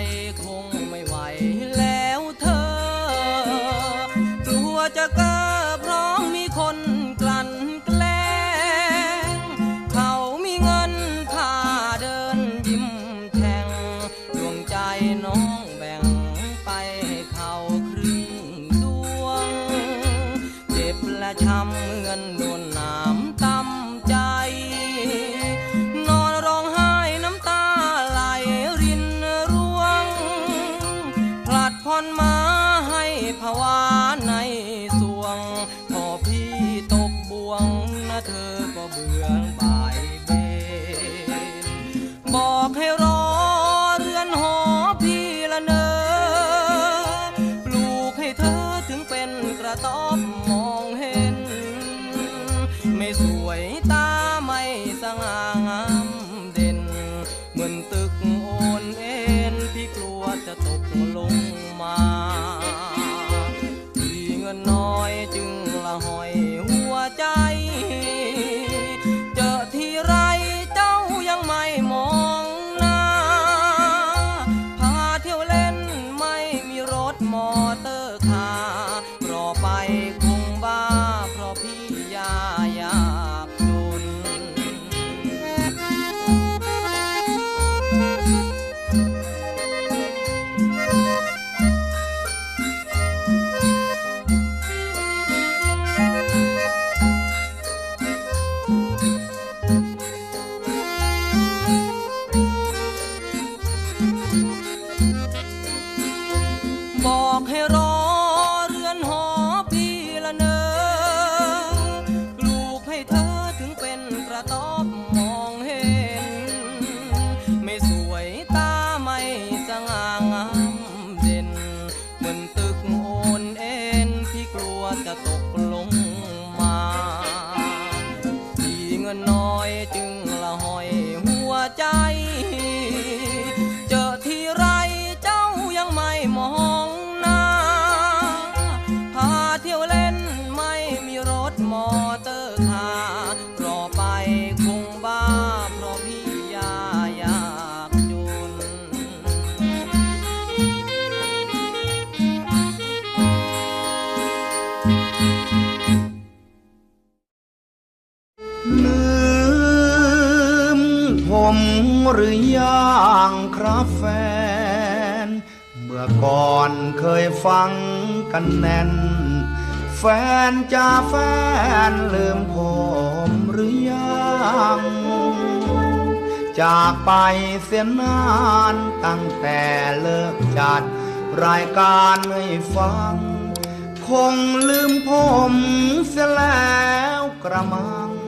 太空。 ผ่อนมาให้ภาวะในสวง พอพี่ตกบ่วงนะเธอก็เบื่อบ่ายเบนบอกให้รอเรือนหอพี่ละเนอปลูกให้เธอถึงเป็นกระต๊อบมองเห็น ไม่สวยตาไม่สง่างามเด่น เหมือนตึก นน้อย อบมองเห็น ไม่สวยตาไม่สง่างามเด่นเหมือนตึกโอนเอ็นพี่กลัวจะตกลงมาพี่เงินน้อยจึง มหรือยังครับแฟน เมื่อก่อนเคยฟังกันแน่น แฟนจะแฟนลืมผมหรือยังจากไปเสียนานตั้งแต่เลิกจัด รายการให้ฟัง คงลืมผมเสียแล้วกระมัง